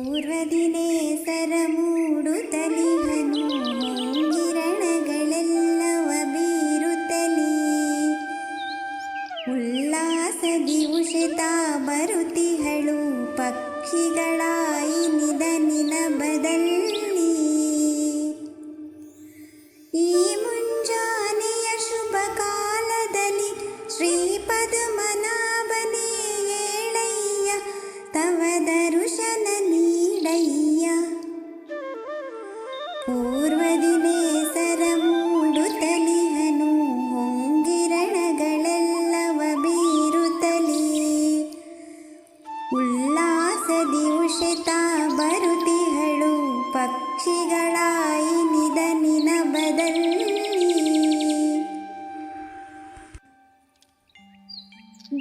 ಪೂರ್ವದಿನೇ ಸರ ಮೂಡುತ್ತಲಿಹನು ಹೊಂಗಿರಣಗಳೆಲ್ಲವ ಬೀರುತ್ತಲೀ ಉಲ್ಲಾಸದಿ ಉಷಿತಾ ಬರುತಿಹಳು ಪಕ್ಷಿಗಳಾಯಿ ನಿದ ನಿನಬದಲ್ಲಿ ಈ ಮುಂಜಾನೆಯ ಶುಭ ಕಾಲದಲ್ಲಿ ಶ್ರೀ ಪದ್ಮನಾಭನೇ ಏಳಯ್ಯ ತವ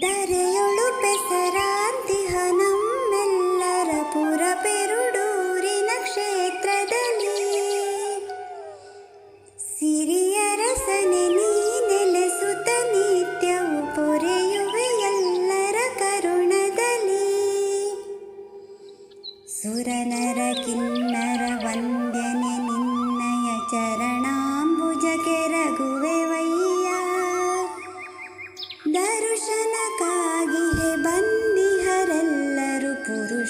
ದರೆಯೊಳು ಪೆಸರಾಂತಿಹ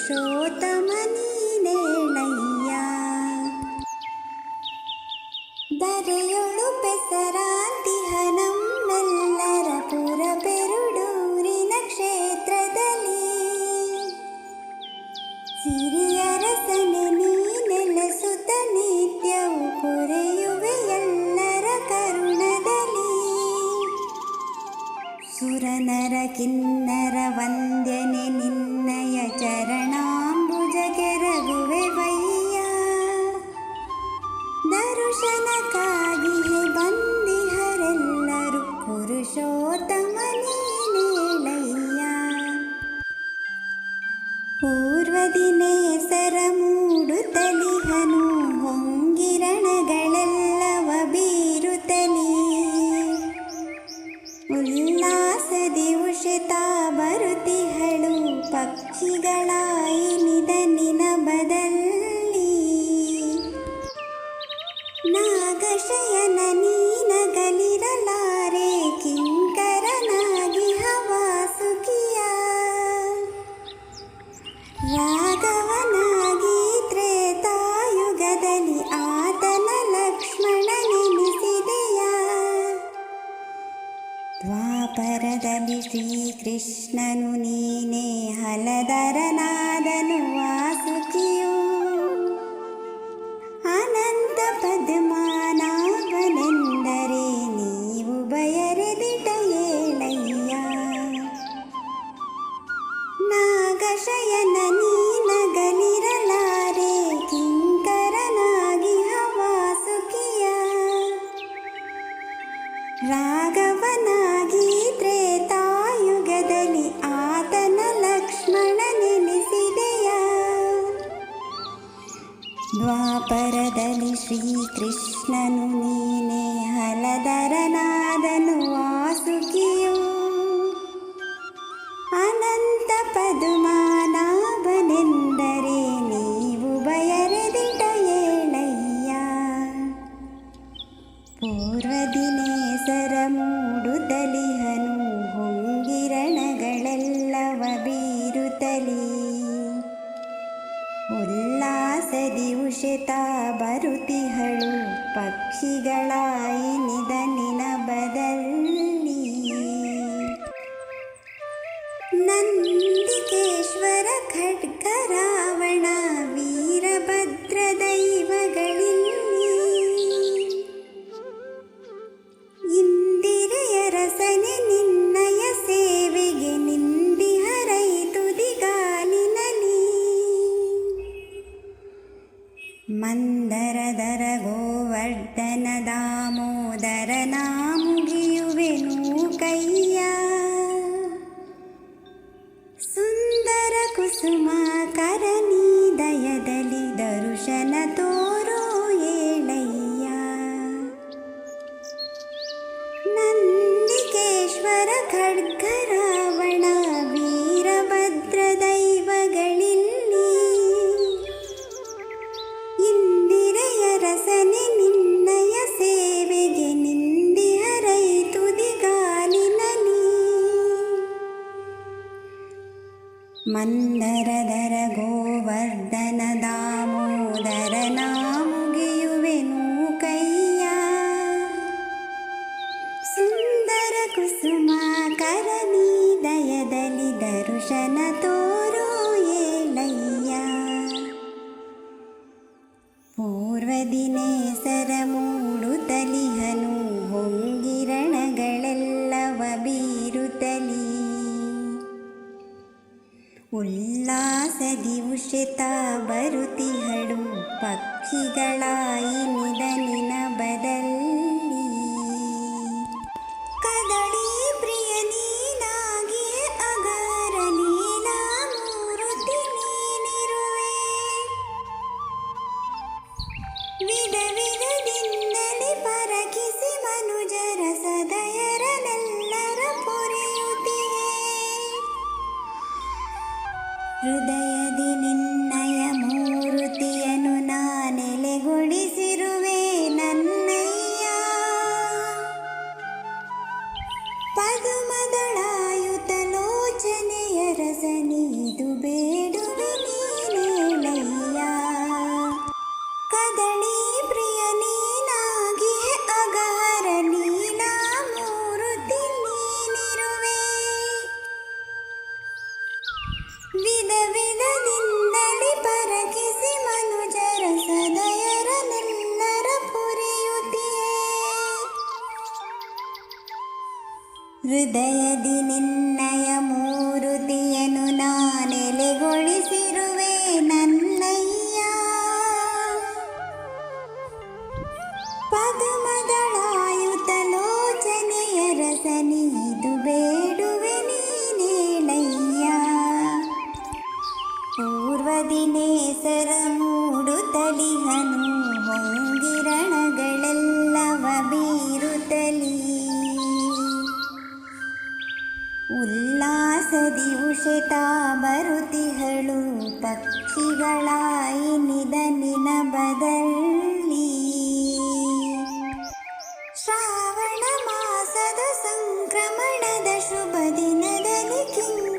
ಬಂದಿಹರೆಲ್ಲರೂ ಪುರುಷೋತ್ತಮ ನೀನೇಳಯ್ಯ ದರೆಯೊಳು ಪೆಸರಾಂತಿಹ ನಮ್ಮೆಲ್ಲರ ಪುರ ಪೆರುಡೂರಿನ ಕ್ಷೇತ್ರದಲ್ಲಿ ಸಿರಿಯರಸನೆ ನೀ ನೆಲೆಸುತ್ತ ನಿತ್ಯವು ಪೊರೆಯುವೆ ಎಲ್ಲರ ಕರುಣದಲ್ಲಿ ಸುರನರ ಕಿನ್ನರ ವಂದ್ಯನೆ ನಿನ್ನಯ ಚರಣಾಂಬುಜ ಪುರುಷೋತ್ತಮ ನೀನೇಳಯ್ಯ ಸರ ಮೂಡುತ್ತಲಿಹನು ಹೊಂಗಿರಣಗಳೆಲ್ಲವ ಬೀರುತ್ತಲಿ ಉಲ್ಲಾಸದಿ ಉಷಿತಾ ಬರುತಿಹಳು ಪಕ್ಷಿಗಳಾಯಿ ದ್ವಾಪರದಲ್ಲಿ ಶ್ರೀಕೃಷ್ಣನು ನೀನೇ ಹಲದರನಾದನು ವಾಸುಕಿಯು ಉಲ್ಲಾಸದಿ ಉಷಿತಾ ಬರುತಿಹಳು. ಪಕ್ಷಿಗಳಾಯಿ ನಿದನಿನ ಬದಲ್ಲಿ ನಂದಿಕೇಶ್ವರ ಖಡ್ಗ ರಾವಣ ವೀರಭದ್ರ ದೈವಗಳಿಲ್ಲಿ ಮಂದರದರ ಗೋವರ್ಧನ ದಾಮೋದರ ನಾಮುಗಿಯುವೆನು ಕೈಯ ಅರಸನೆ ನಿನ್ನಯ ಸೇವೆಗೆ ನಿಂದಿ ಹರೈತುದಿಗಾಲಿನ ನೀ. ಮಂದರದರ ಗೋವರ್ಧನ ದಾಮೋದರ ಮುಗಿಯುವೆನು ಕೈಯ ಸುಂದರ ಕುಸುಮ ಕರನೀ ದಯದಲಿ ದರುಶನ കേസരമൂടുതലിഹനു ഹൊങ്കിരണകളല്ലവീരുതലി ഉല്ലാസതി ഉഷിത ബരുതിഹടു പക്ഷികളായി നിതലി क्रमणद शुभदिनदलि किम्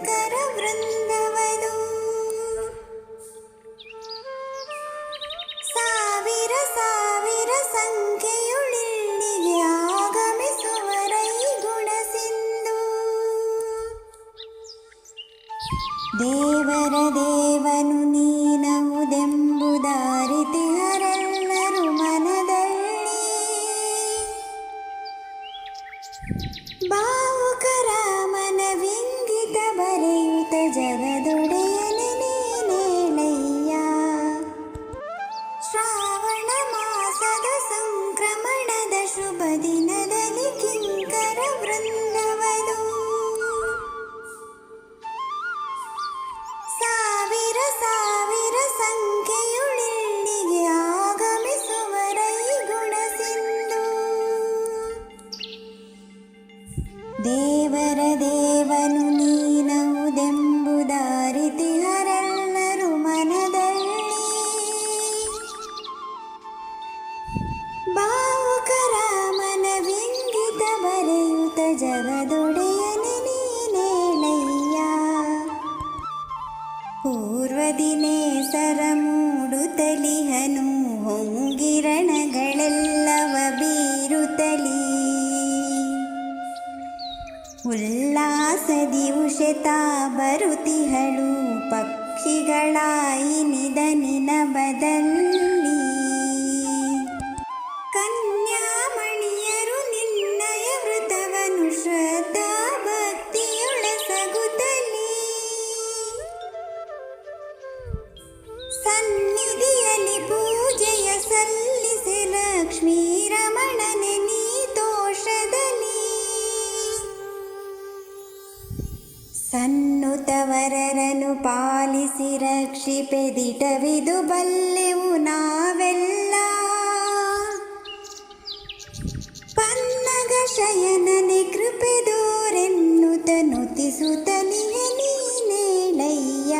ಉಷೆತಾ ಬರುತಿಹಳು ಪಕ್ಷಿಗಳಾಯಿ ನಿಧನಿನ ಬದಲ್ಲಿ ಕನ್ಯಾಮಣಿಯರು ನಿನ್ನಯ ವೃತವನು ಶ್ರದ್ಧಾ ಭಕ್ತಿಯೊಳಸಗುತ್ತಲಿ ಸನ್ನಿಧಿಯಲ್ಲಿ ಪೂಜೆಯ ಸಲ್ಲಿಸಿ ಲಕ್ಷ್ಮೀ ಸನ್ನುತವರರನು ಪಾಲಿಸಿ ರಕ್ಷಿಪೆದಿಟವಿದು ಬಲ್ಲೆವು ನಾವೆಲ್ಲ. ಪನ್ನಗ ಶಯನನೆ ಕೃಪೆ ದೋರೆನ್ನುತನುತಿಸುತ್ತನಿಯ ನೀನೇಳಯ್ಯ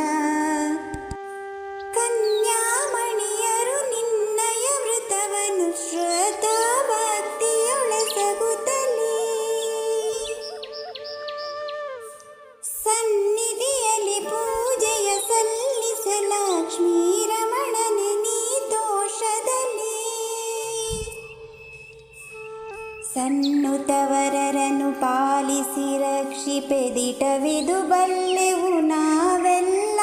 ಪಾಲಿಸಿ ರಕ್ಷಿಪೆದಿಟವಿದು ಬಲ್ಲೆವು ನಾವೆಲ್ಲ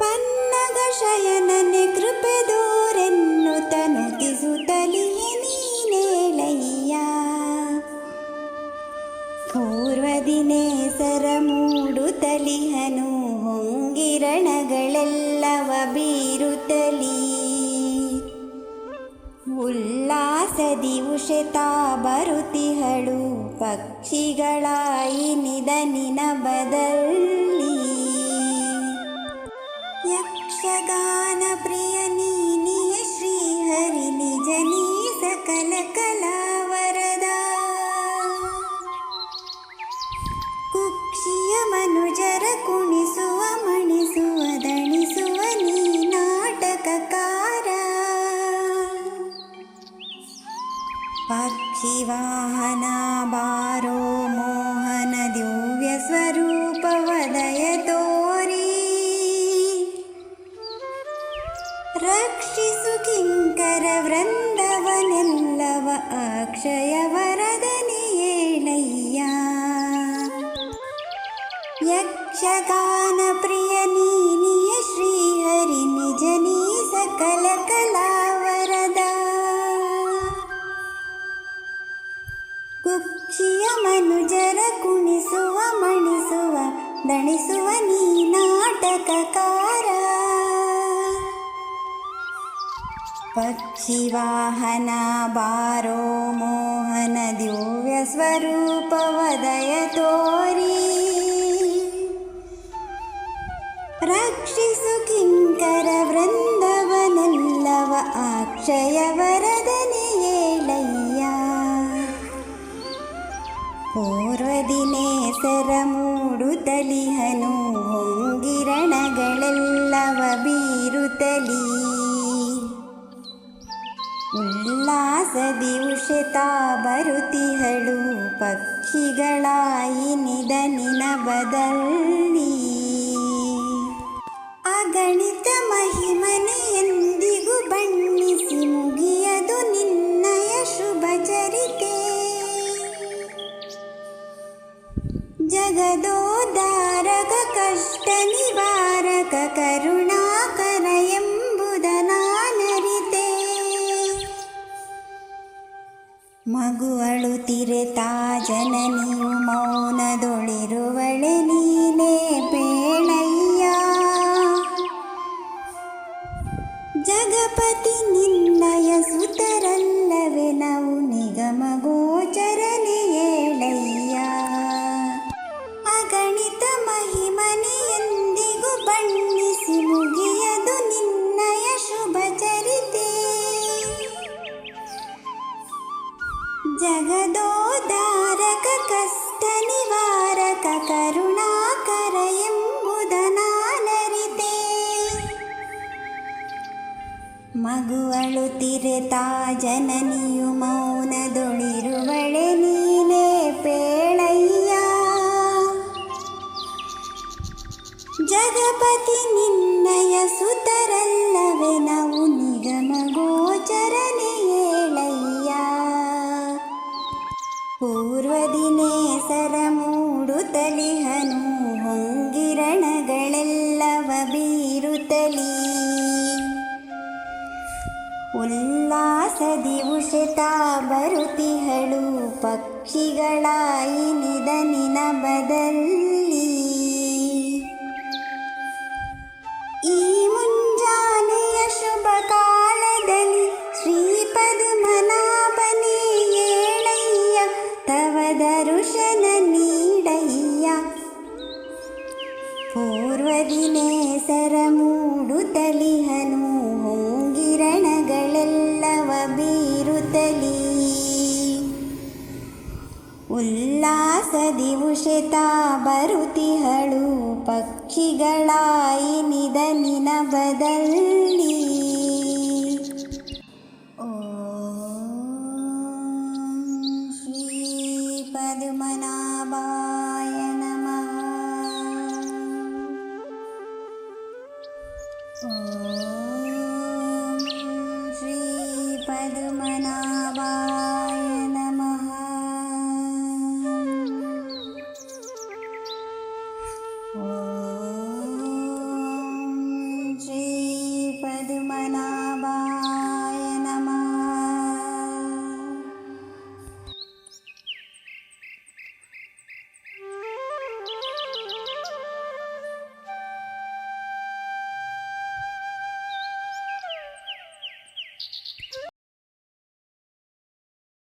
ಪನ್ನಗ ಶಯನನೆ ಕೃಪೆದೋರೆನ್ನು ತನುತಿಸುತ್ತಲಿಯೇ ನೀನೇಳಯ್ಯ ಪೂರ್ವದಿನೇಸರ ಮೂಡುತ್ತಲಿಹನು ಉಲ್ಲಾಸದಿ ಬರುತ್ತಿಹಳು ಪಕ್ಷಿಗಳಾಯಿ ನಿಧನಿನ ಬದಲಿ शिवाहनाबारो मोहन दिव्यस्वरूपवदयतोरी राक्षिसुखिङ्करवृन्दव नल्लव अक्षयवरदनि एलय्या पूर्वदिनेसरमूडुतलिहनु ಉಲ್ಲಾಸದಿ ಉಷೆತಾ ಬರುತಿಹಳು ಪಕ್ಷಿಗಳಾಯಿ ನಿದನಿನ ಬದಲ್ಲಿ. ಅಗಣಿತ ಮಹಿಮನೆ ಎಂದಿಗೂ ಬಣ್ಣಿಸಿ ಮುಗಿಯದು ನಿನ್ನಯ ಶುಭ ಚರಿತೆ. ಜಗದೋದಾರಕ ಕಷ್ಟ ನಿವಾರಕ ಕರುಣಾಕರ ಜಗಪತಿ ನಿನ್ನಯ ಸುತರಲ್ಲವೇ ನಾವು ನಿಗಮ ಗೋಚರನೆ ಏಳಯ್ಯ. ಅಗಣಿತ ಮಹಿಮನೆ ಎಂದಿಗೂ ಬಣ್ಣಿಸಿ ಮುಗಿಯದು ನಿನ್ನಯ ಶುಭ ಚರಿತೆ. ಜಗದೋದಾರಕ ಕಷ್ಟ ನಿವಾರಕ ಕರುಣಾಕರ ಮಗು ಅಳುತ್ತಿರೆ ತಾ ಜನನಿಯು ಮೌನದೊಳಿರುವಳೆ ನೀನೇ ಪೇಳಯ್ಯ. ಜಗಪತಿ ನಿನ್ನಯ ಸುತರಲ್ಲವೇ ನಾವು ನಿಗಮ ಗೋಚರನೆ ಏಳಯ್ಯ ಪೂರ್ವದಿನೇಸರ ಮೂಡುತ್ತಲಿಹನು ಉಲ್ಲಾಸದಿ ಉಷೆತಾ ಬರುತಿಹಳು ಪಕ್ಷಿಗಳಾಯಿ ನಿಧನಿನ ಬದಲಿ ಈ ಮುಂಜಾನೆಯ ಶುಭ ಕಾಲದಲ್ಲಿ ಶ್ರೀಪದ್ಮನಾಭನೇ ಏಳಯ್ಯ ತವ ದರುಶನ ನೀಡಯ್ಯ ಪೂರ್ವದಿನೇಸರ ಮೂಡುತ್ತಲಿಹನು ಬೀರುತ್ತಲೀ ಉಲ್ಲಾಸದಿ ಉಷಿತ ಬರುತಿಹಳು ಪಕ್ಷಿಗಳಾಯಿ ನಿಧನಿನ ಬದಲಿ